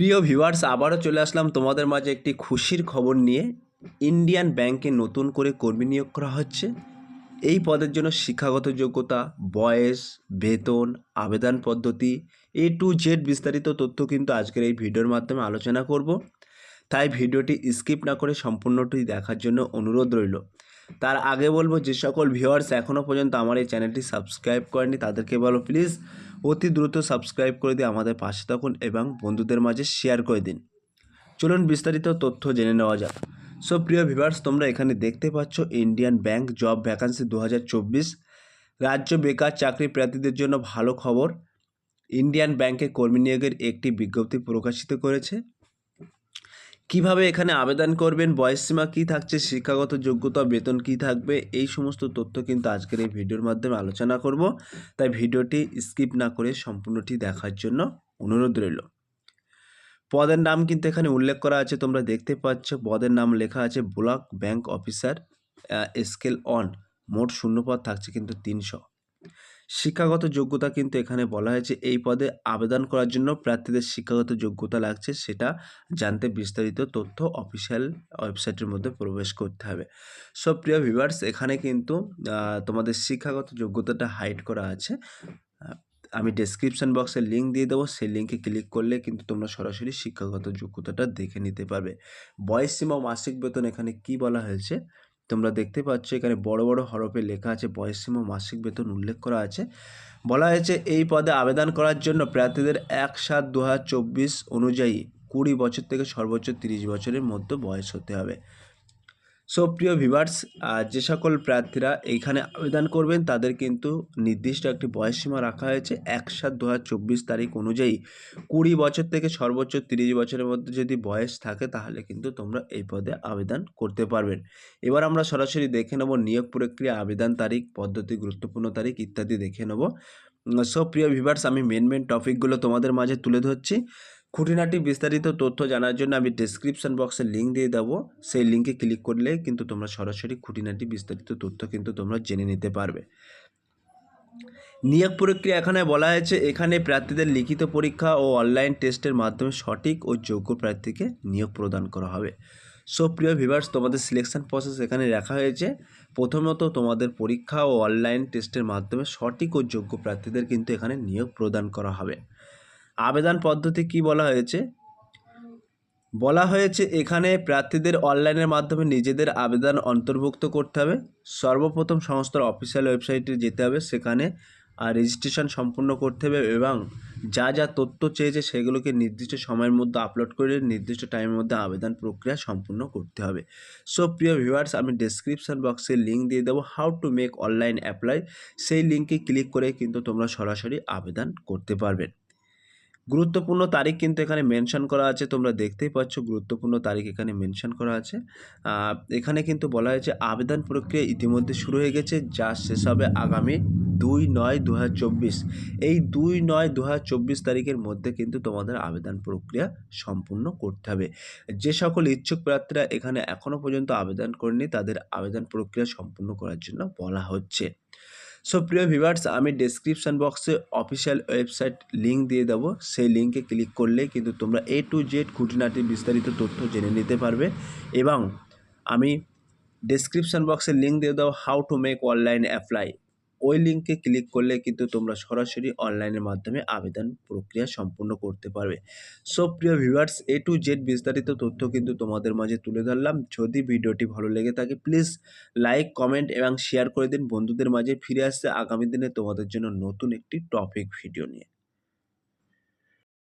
প্রিয় ভিউয়ার্স, আবারও চলে আসলাম তোমাদের মাঝে একটি খুশির খবর নিয়ে। ইন্ডিয়ান ব্যাংকে নতুন করে কর্মী নিয়োগ করা হচ্ছে। এই পদের জন্য শিক্ষাগত যোগ্যতা, বয়স, বেতন, আবেদন পদ্ধতি এ টু জেড বিস্তারিত তথ্য কিন্তু আজকের এই ভিডিওর মাধ্যমে আলোচনা করব। তাই ভিডিওটি স্কিপ না করে সম্পূর্ণটি দেখার জন্য অনুরোধ রইল। তার আগে বলব, যে সকল ভিউয়ার্স এখনও পর্যন্ত আমার এই চ্যানেলটি সাবস্ক্রাইব করেনি তাদেরকে বলো প্লিজ। অতি দ্রুত সাবস্ক্রাইব করে দিয়ে আমাদের পাশে থাকুন এবং বন্ধুদের মাঝে শেয়ার করে দিন। চলুন বিস্তারিত তথ্য জেনে নেওয়া যাক। সো প্রিয় ভিভার্স তোমরা এখানে দেখতে পাচ্ছ ইন্ডিয়ান ব্যাংক জব ভ্যাকান্সি দু হাজার চব্বিশ। রাজ্য বেকার চাকরি প্রার্থীদের জন্য ভালো খবর। ইন্ডিয়ান ব্যাংকে কর্মী নিয়োগের একটি বিজ্ঞপ্তি প্রকাশিত করেছে। কীভাবে এখানে আবেদন করবেন? বয়সসীমা কী থাকছে? শিক্ষাগত যোগ্যতা, বেতন কী থাকবে? এই সমস্ত তথ্য কিন্তু আজকের এই ভিডিওর মাধ্যমে আলোচনা করব। তাই ভিডিওটি স্কিপ না করে সম্পূর্ণটি দেখার জন্য অনুরোধ রইল। পদের নাম কিন্তু এখানে উল্লেখ করা আছে, তোমরা দেখতে পাচ্ছ। পদের নাম লেখা আছে, block bank officer scale one মোট শূন্যপদ থাকছে কিন্তু তিনশো। শিক্ষাগত যোগ্যতা কিন্তু এখানে বলা হয়েছে। এই পদে আবেদন করার জন্য প্রার্থীদের শিক্ষাগত যোগ্যতা লাগছে সেটা জানতে বিস্তারিত তথ্য অফিসিয়াল ওয়েবসাইটের মধ্যে প্রবেশ করতে হবে। সব প্রিয় ভিভার্স এখানে কিন্তু তোমাদের শিক্ষাগত যোগ্যতাটা হাইড করা আছে। আমি ডেসক্রিপশন বক্সে লিঙ্ক দিয়ে দেবো। সেই লিঙ্কে ক্লিক করলে কিন্তু তোমরা সরাসরি শিক্ষাগত যোগ্যতাটা দেখে নিতে পারবে। বয়স সীমা মাসিক বেতন এখানে কি বলা হয়েছে? তোমরা দেখতে পাচ্ছ এখানে বড় বড় হরফে লেখা আছে, বয়সসীমা ও মাসিক বেতন উল্লেখ করা আছে। বলা হয়েছে এই পদে আবেদন করার জন্য প্রার্থীদের এক সাত দু অনুযায়ী কুড়ি বছর থেকে সর্বোচ্চ তিরিশ বছরের মধ্যে বয়স হতে হবে। সো প্রিয় ভিভার্স যে সকল প্রার্থীরা এইখানে আবেদন করবেন, তাদের কিন্তু নির্দিষ্ট একটি বয়সসীমা রাখা হয়েছে, এক সাত দু তারিখ অনুযায়ী। কুড়ি বছর থেকে সর্বোচ্চ তিরিশ বছরের মধ্যে যদি বয়স থাকে, তাহলে কিন্তু তোমরা এই পদে আবেদন করতে পারবেন এবার আমরা সরাসরি দেখে নেব নিয়োগ প্রক্রিয়া, আবেদন তারিখ, পদ্ধতি, গুরুত্বপূর্ণ তারিখ ইত্যাদি দেখে নেব। সো প্রিয় ভিভার্স আমি মেন মেন টপিকগুলো তোমাদের মাঝে তুলে ধরছি। খুঁটিনাটি বিস্তারিত তথ্য জানার জন্য আমি ডেসক্রিপশন বক্সে লিঙ্ক দিয়ে দেবো। সেই লিঙ্কে ক্লিক করলে কিন্তু তোমরা সরাসরি খুঁটিনাটি বিস্তারিত তথ্য কিন্তু তোমরা জেনে নিতে পারবে। নিয়োগ প্রক্রিয়া এখানে বলা হয়েছে, এখানে প্রার্থীদের লিখিত পরীক্ষা ও অনলাইন টেস্টের মাধ্যমে সঠিক ও যোগ্য প্রার্থীকে নিয়োগ প্রদান করা হবে। সো প্রিয় ভিভার্স তোমাদের সিলেকশন প্রসেস এখানে রাখা হয়েছে। প্রথমত, তোমাদের পরীক্ষা ও অনলাইন টেস্টের মাধ্যমে সঠিক ও যোগ্য প্রার্থীদের কিন্তু এখানে নিয়োগ প্রদান করা হবে। আবেদন পদ্ধতি কি বলা হয়েছে? বলা হয়েছে এখানে প্রার্থীদের অনলাইনের মাধ্যমে নিজেদের আবেদন অন্তর্ভুক্ত করতে হবে। সর্বপ্রথম সংস্থার অফিসিয়াল ওয়েবসাইটে যেতে হবে। সেখানে আর রেজিস্ট্রেশন সম্পূর্ণ করতে হবে এবং যা যা তথ্য চেয়েছে সেগুলোকে নির্দিষ্ট সময়ের মধ্যে আপলোড করে নির্দিষ্ট টাইমের মধ্যে আবেদন প্রক্রিয়া সম্পূর্ণ করতে হবে। সো প্রিয় ভিউয়ার্স আমি ডেসক্রিপশন বক্সে লিঙ্ক দিয়ে দেবো how to make online apply সেই লিঙ্কে ক্লিক করে কিন্তু তোমরা সরাসরি আবেদন করতে পারবেন গুরুত্বপূর্ণ তারিখ কিন্তু এখানে মেনশন করা আছে, তোমরা দেখতেই পাচ্ছ গুরুত্বপূর্ণ তারিখ এখানে মেনশন করা আছে। এখানে কিন্তু বলা হয়েছে আবেদন প্রক্রিয়া ইতিমধ্যে শুরু হয়ে গেছে, যা শেষ হবে আগামী দুই নয় দু এই দুই নয় দু তারিখের মধ্যে কিন্তু তোমাদের আবেদন প্রক্রিয়া সম্পূর্ণ করতে হবে। যে সকল ইচ্ছুক প্রার্থীরা এখানে এখনও পর্যন্ত আবেদন করেনি, তাদের আবেদন প্রক্রিয়া সম্পূর্ণ করার জন্য বলা হচ্ছে। সো প্রিয় ভিভার্স আমি ডেসক্রিপশন বক্সে অফিসিয়াল ওয়েবসাইট লিঙ্ক দিয়ে দেবো। সেই লিঙ্কে ক্লিক করলে কিন্তু তোমরা এ টু জেড খুঁটিনাটির বিস্তারিত তথ্য জেনে নিতে পারবে এবং আমি ডেসক্রিপশন বক্সে লিঙ্ক দিয়ে দেবো how to make online apply ওই লিঙ্কে ক্লিক করলে কিন্তু তোমরা সরাসরি অনলাইনের মাধ্যমে আবেদন প্রক্রিয়া সম্পূর্ণ করতে পারবে। সো প্রিয় ভিউয়ার্স এ টু জেড বিস্তারিত তথ্য কিন্তু তোমাদের মাঝে তুলে ধরলাম। যদি ভিডিওটি ভালো লেগে থাকে প্লিজ লাইক কমেন্ট এবং শেয়ার করে দিন। বন্ধুদের মাঝে ফিরে আসছে আগামী দিনে তোমাদের জন্য নতুন একটি টপিক ভিডিও নিয়ে।